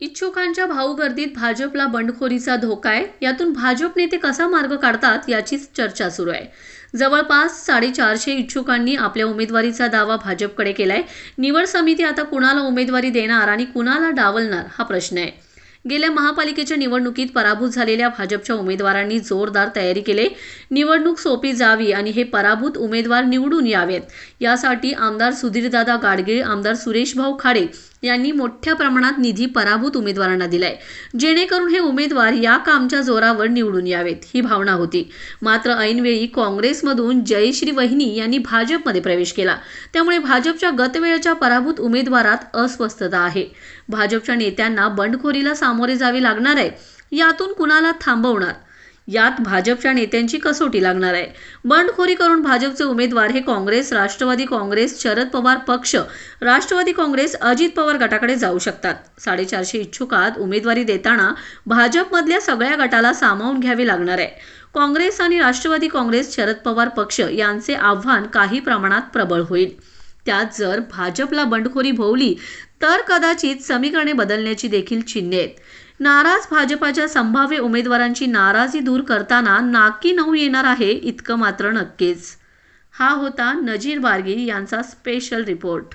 इच्छुकांच्या भाऊगर्दीत भाजपला बंडखोरीचा धोका आहे. यातून भाजप नेते कसा मार्ग काढतात याचीच चर्चा सुरू आहे. जवळपास साडेचारशे इच्छुकांनी आपल्या उमेदवारीचा दावा भाजपकडे केलाय. निवड समिती आता कुणाला उमेदवारी देणार आणि कुणाला डावलणार हा प्रश्न आहे. गेल्या महापालिकेच्या निवडणुकीत पराभूत झालेल्या भाजपच्या उमेदवारांनी जोरदार तयारी केली. निवडणूक सोपी जावी आणि हे पराभूत उमेदवार निवडून यावेत. यासाठी आमदार सुधीरदादा गाडगीळ आमदार सुरेशभाऊ खाडे यांनी मोठ्या प्रमाणात निधी पराभूत उमेदवारांना दिलाय. जेणेकरून हे उमेदवार या कामच्या जोरावर निवडून यावेत ही भावना होती. मात्र ऐनवेळी काँग्रेसमधून जयश्री वहिनी यांनी भाजपमध्ये प्रवेश केला. त्यामुळे भाजपच्या गतवेळच्या पराभूत उमेदवारात अस्वस्थता आहे. भाजपच्या नेत्यांना बंडखोरीला सामोरे जावे लागणार आहे. यातून कुणाला थांबवणार? यात भाजपच्या नेत्यांची कसोटी लागणार आहे. बंडखोरी करून भाजपचे उमेदवार हे काँग्रेस राष्ट्रवादी काँग्रेस शरद पवार पक्ष राष्ट्रवादी काँग्रेस अजित पवार गटाकडे जाऊ शकतात. साडेचारशे इच्छुकात उमेदवारी देताना भाजपमधल्या सगळ्या गटाला सामावून घ्यावे लागणार आहे. काँग्रेस आणि राष्ट्रवादी काँग्रेस शरद पवार पक्ष यांचे आव्हान काही प्रमाणात प्रबळ होईल. त्यात जर भाजपला बंडखोरी भोवली तर कदाचित समीकरणे बदलण्याची देखील चिन्हे आहेत. नाराज भाजपाच्या संभाव्य उमेदवारांची नाराजी दूर करताना नाकी नऊ येणार आहे इतकं मात्र नक्कीच. हा होता नजीर बारगी यांचा स्पेशल रिपोर्ट